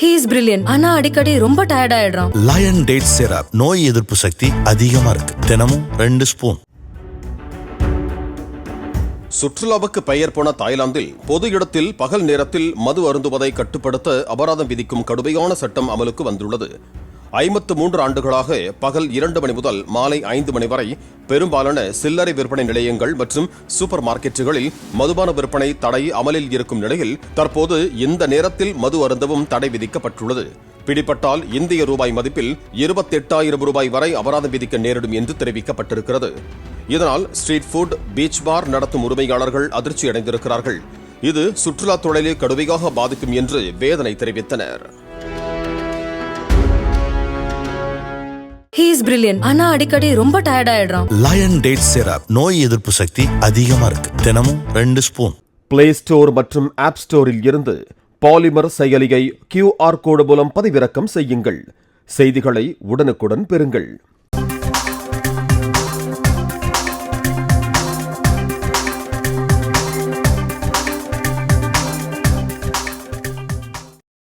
He is brilliant ஆனா அடிக்கடி ரொம்ப டயர்ட் ஆயிடுறான். லயன் டேட் சிரப் நோய் எதிர்ப்பு சக்தி அதிகமா இருக்கு. தினமும் ரெண்டு ஸ்பூன் சுற்றுலாவுக்கு பெயர் போன தாய்லாந்தில் பொது இடத்தில் பகல் நேரத்தில் மது அருந்துவதை கட்டுப்படுத்த அபராதம் விதிக்கும் கடுமையான சட்டம் அமலுக்கு வந்துள்ளது. ஐம்பத்து மூன்று ஆண்டுகளாக பகல் இரண்டு மணி முதல் மாலை ஐந்து மணி வரை பெரும்பாலான சில்லறை விற்பனை நிலையங்கள் மற்றும் சூப்பர் மார்க்கெட்டுகளில் மதுபான விற்பனை தடை அமலில் இருக்கும் நிலையில் தற்போது இந்த நேரத்தில் மது அருந்தவும் தடை விதிக்கப்பட்டுள்ளது. பிடிபட்டால் இந்திய ரூபாய் மதிப்பில் இருபத்தெட்டாயிரம் ரூபாய் வரை அபராதம் விதிக்க நேரிடும் என்று தெரிவிக்கப்பட்டிருக்கிறது. இதனால் ஸ்ட்ரீட் ஃபுட் பீச் பார் நடத்தும் உரிமையாளர்கள் அதிர்ச்சி அடைந்திருக்கிறார்கள் இது சுற்றுலா தொழிலை கடுமையாக பாதிக்கும் என்று வேதனை தெரிவித்தனர். ஹீ இஸ் பிரில்லியன் ஆனா அடிக்கடி ரொம்ப டயர்ட் ஆயிடுறான். லயன் டேட் சிரப் நோய் எதிர்ப்பு சக்தி அதிகமா இருக்கு. தினமும் ரெண்டு ஸ்பூன் பிளே ஸ்டோர் மற்றும் ஆப் ஸ்டோரில் இருந்து பாலிமர் செயலியை கியூஆர் கோடு மூலம் பதிவிறக்கம் செய்யுங்கள். செய்திகளை உடனுக்குடன் பெறுங்கள்.